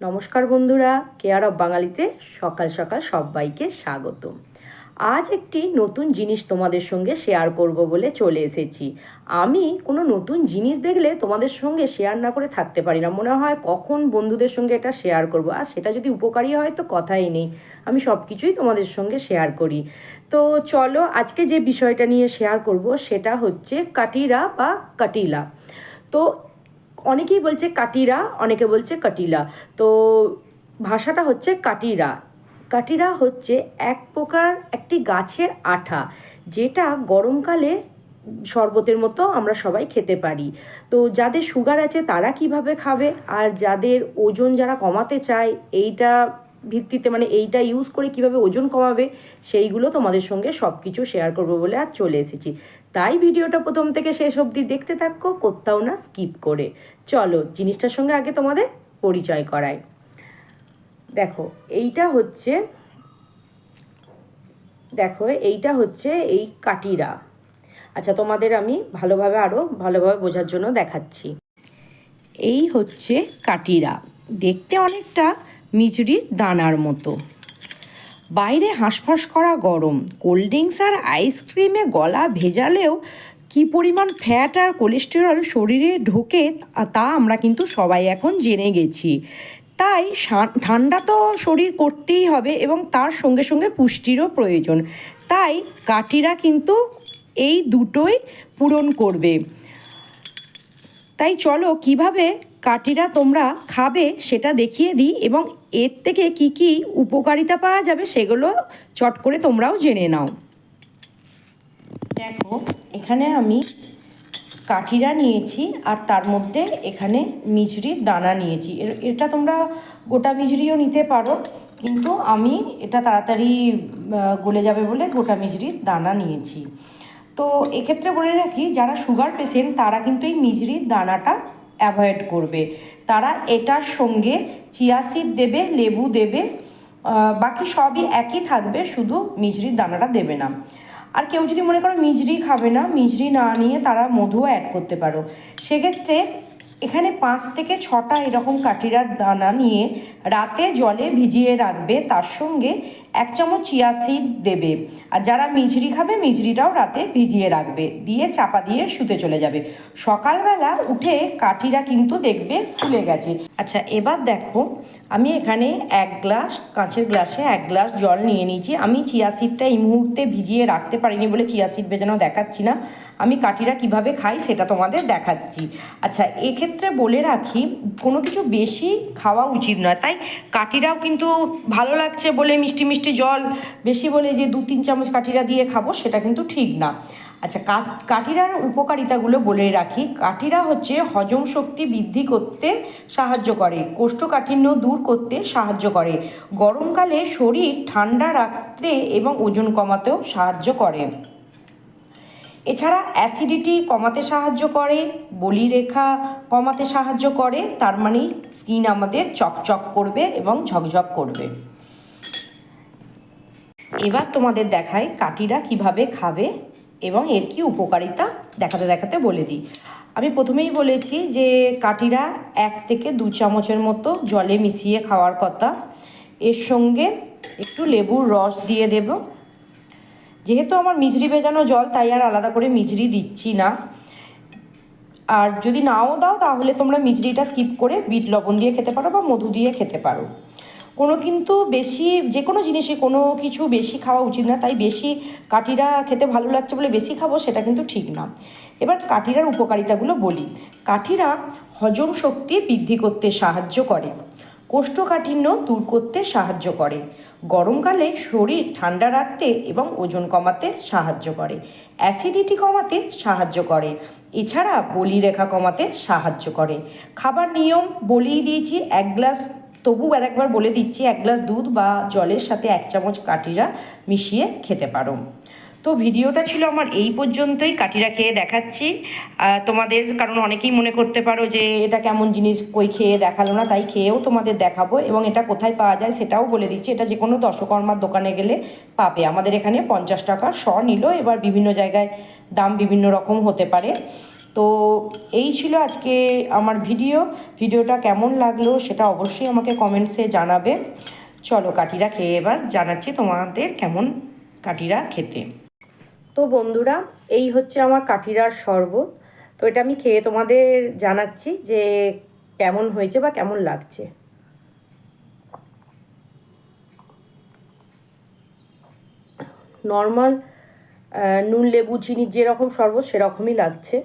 নমস্কার বন্ধুরা care of বাঙালিতে সকাল সকাল সবাইকে স্বাগত। আজ একটি নতুন জিনিস তোমাদের সঙ্গে শেয়ার করব বলে চলে এসেছি। আমি কোনো নতুন জিনিস দেখলে তোমাদের সঙ্গে শেয়ার না করে থাকতে পারি না। মনে হয় কখন বন্ধুদের সঙ্গে এটা শেয়ার করব। আর সেটা যদি উপকারী হয় তো কথাই নেই। আমি সব কিছুই তোমাদের সঙ্গে শেয়ার করি। তো চলো আজকে যে বিষয়টা নিয়ে শেয়ার করব সেটা হচ্ছে কাটিরা বা কাটিলা। তো অনেকেই বলছে কাটিরা, অনেকে বলছে কাটিলা। তো ভাষাটা হচ্ছে কাটিরা। কাটিরা হচ্ছে এক প্রকার একটি গাছের আঠা, যেটা গরমকালে শরবতের মতো আমরা সবাই খেতে পারি। তো যাদের সুগার আছে তারা কীভাবে খাবে? আর যাদের ওজন যারা কমাতে চায়, এইটা ভিত্তিতে মানে এইটা ইউজ করে কীভাবে ওজন কমাবে, সেইগুলো তোমাদের সঙ্গে সব কিছু শেয়ার করব বলে আজ চলে এসেছি। তাই ভিডিওটা প্রথম থেকে শেষ অবধি দেখতে থাকো, কোথাও না স্কিপ করে। চলো জিনিসটার সঙ্গে আগে তোমাদের পরিচয় করায় দেখো, এইটা হচ্ছে, দেখো, এইটা হচ্ছে এই কাটিরা। আচ্ছা তোমাদের আমি ভালোভাবে আরও ভালোভাবে বোঝার জন্য দেখাচ্ছি। এই হচ্ছে কাটিরা। দেখতে অনেকটা মিচড়ির দানার মতো। বাইরে হাঁসফাঁস করা গরম। কোল্ড ড্রিঙ্কস আর আইসক্রিমে গলা ভেজালেও কি পরিমাণ ফ্যাট আর কোলেস্টেরল শরীরে ঢোকে তা আমরা কিন্তু সবাই এখন জেনে গেছি। তাই ঠান্ডা তো শরীর করতেই হবে এবং তার সঙ্গে সঙ্গে পুষ্টিরও প্রয়োজন। তাই কাঠিরা কিন্তু এই দুটোই পূরণ করবে। তাই চলো কীভাবে কাঠিরা তোমরা খাবে, সেটা দেখিয়ে দিই এবং এর থেকে কি কি উপকারিতা পাওয়া যাবে সেগুলো চট করে তোমরাও জেনে নাও। দেখো, এখানে আমি কাঠিরা নিয়েছি আর তার মধ্যে এখানে মিজরির দানা নিয়েছি। এটা তোমরা গোটা মিজরিও নিতে পারো, কিন্তু আমি এটা তাড়াতাড়ি গলে যাবে বলে গোটা মিজরির দানা নিয়েছি। তো এক্ষেত্রে বলে রাখি, যারা সুগার পেশেন্ট তারা কিন্তু এই মিজরির দানাটা অ্যাভয়েড করবে। তারা এটার সঙ্গে চিয়াসিড দেবে, লেবু দেবে বাকি সবই একই থাকবে, শুধু মিজরির দানাটা দেবে না। আর কেউ যদি মনে করো মিজরি খাবে না, মিজরি না নিয়ে তারা মধুও অ্যাড করতে পারো। সেক্ষেত্রে এখানে পাঁচ থেকে ছটা এরকম কাঠিরার দানা নিয়ে রাতে জলে ভিজিয়ে রাখবে, তার সঙ্গে এক চামচ চিয়া সিড দেবে। আর যারা মিজরি খাবে মিজরিটাও রাতে ভিজিয়ে রাখবে, দিয়ে চাপা দিয়ে শুতে চলে যাবে। সকালবেলা উঠে কাঠিরা কিন্তু দেখবে ফুলে গেছে। আচ্ছা এবার দেখো, আমি এখানে এক গ্লাস, কাঁচের গ্লাসে এক গ্লাস জল নিয়ে নিয়েছি। আমি চিয়া সিডটা এই মুহূর্তে ভিজিয়ে রাখতে পারিনি বলে চিয়া সিড ভেজানো দেখাচ্ছি না। আমি কাঠিরা কীভাবে খাই সেটা তোমাদের দেখাচ্ছি। আচ্ছা এক্ষেত্রে বলে রাখি, কোনো কিছু বেশি খাওয়া উচিত নয়। তাই কাঠিরাও কিন্তু ভালো লাগছে বলে মিষ্টি মিষ্টি জল বেশি বলে যে দু তিন চামচ কাঠিরা দিয়ে খাব, সেটা কিন্তু ঠিক না। আচ্ছা কাঠিরার উপকারিতাগুলো বলে রাখি। কাঠিরা হচ্ছে হজম শক্তি বৃদ্ধি করতে সাহায্য করে, কোষ্ঠকাঠিন্য দূর করতে সাহায্য করে, গরমকালে শরীর ঠান্ডা রাখতে এবং ওজন কমাতেও সাহায্য করে। এছাড়া অ্যাসিডিটি কমাতে সাহায্য করে, বলিরেখা কমাতে সাহায্য করে, তার মানে স্কিন আমাদের চকচক করবে এবং ঝকঝক করবে। এবার তোমাদের দেখাই কাটিরা কীভাবে খাবে এবং এর কি উপকারিতা দেখাতে দেখাতে বলে দিই। আমি প্রথমেই বলেছি যে কাটিরা এক থেকে দু চামচের মতো জলে মিশিয়ে খাওয়ার কথা। এর সঙ্গে একটু লেবুর রস দিয়ে দেবো। যেহেতু আমার মিজরি ভেজানো জল, তাই আর আলাদা করে মিজরি দিচ্ছি না। আর যদি নাও দাও, তাহলে তোমরা মিজরিটা স্কিপ করে বিট লবণ দিয়ে খেতে পারো বা মধু দিয়ে খেতে পারো। কোনো কিন্তু বেশি, যে কোনো জিনিসে কোনো কিছু বেশি খাওয়া উচিত না। তাই বেশি কাঠিরা খেতে ভালো লাগছে বলে বেশি খাব সেটা কিন্তু ঠিক না। এবার কাঠিরার উপকারিতাগুলো বলি। কাঠিরা হজম শক্তি বৃদ্ধি করতে সাহায্য করে। কোষ্ঠকাঠিন্য দূর করতে সাহায্য করে। গরমকালে শরীর ঠান্ডা রাখতে এবং ওজন কমাতে সাহায্য করে। অ্যাসিডিটি কমাতে সাহায্য করে। এছাড়া বলিরেখা কমাতে সাহায্য করে। খাবার নিয়ম বলিয়ে দিয়েছি, এক গ্লাস, তবু আর একবার বলে দিচ্ছি, এক গ্লাস দুধ বা জলের সাথে এক চামচ কাটিরা মিশিয়ে খেতে পারো। তো ভিডিওটা ছিল আমার এই পর্যন্তই কাঠিরা খেয়ে দেখাচ্ছি। তোমাদের, কারণ অনেকেই মনে করতে পারো যে এটা কেমন জিনিস, কই খেয়ে দেখাল না, তাই খেয়েও তোমাদের দেখাবো এবং এটা কোথায় পাওয়া যায় সেটাও বলে দিচ্ছি। এটা যে কোনো দশকর্মার দোকানে গেলে পাবে। আমাদের এখানে পঞ্চাশ টাকা শ নিল, এবার বিভিন্ন জায়গায় দাম বিভিন্ন রকম হতে পারে। তো এই ছিল আজকে আমার ভিডিও। ভিডিওটা কেমন লাগল সেটা অবশ্যই আমাকে কমেন্টসে জানাবে। চলো কাঠিরা খেয়ে এবার জানাচ্ছি তোমাদের কেমন কাঠিরা খেতে তো বন্ধুরা, এই হচ্ছে আমার কাঠিরার শরবত। তো এটা আমি খেয়ে তোমাদের জানাচ্ছি যে কেমন হয়েছে বা কেমন লাগছে। নর্মাল নুন, লেবু চিনির যেরকম শরবত সেরকমই লাগছে।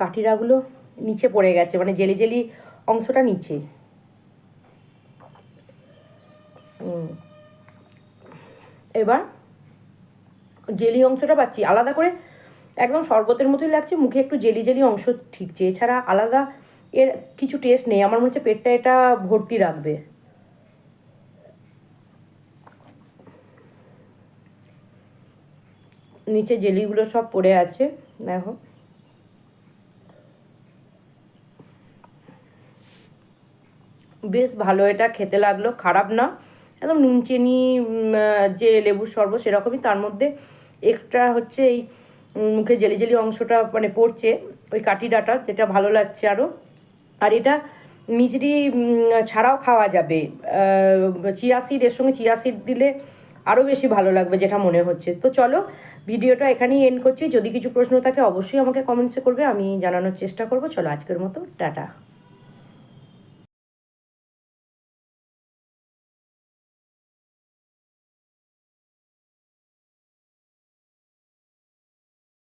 কাঠিরাগুলো নিচে পড়ে গেছে মানে জেলি জেলি অংশটা নিচে। এবার জেলি অংশটা পাচ্ছি। আলাদা করে একদম শরবতের মতোই লাগছে, মুখে একটু জেলি জেলি অংশ ঠিকছে। এছাড়া আলাদা এর কিছু টেস্ট নেই, আমার মনে হচ্ছে পেটটা এটা ভর্তি রাখবে। নিচে জেলিগুলো সব পড়ে আছে, দেখো। বেশ ভালো এটা খেতে লাগল, খারাপ না। একদম নুন, চিনি যে লেবুর শরবত সেরকমই তার মধ্যে এক্সট্রা হচ্ছে এই মুখে জেলি জেলি অংশটা মানে পড়ছে, ওই কাটি ডাটা যেটা ভালো লাগছে আরও আর এটা মিজরি ছাড়াও খাওয়া যাবে। চিয়া সিড এর সঙ্গে চিয়া সিড দিলে আরও বেশি ভালো লাগবে যেটা মনে হচ্ছে। তো চলো, ভিডিওটা এখানেই এন্ড করছি। যদি কিছু প্রশ্ন থাকে অবশ্যই আমাকে কমেন্টসে করবে, আমি জানানোর চেষ্টা করব। চলো, আজকের মতো, টাটা।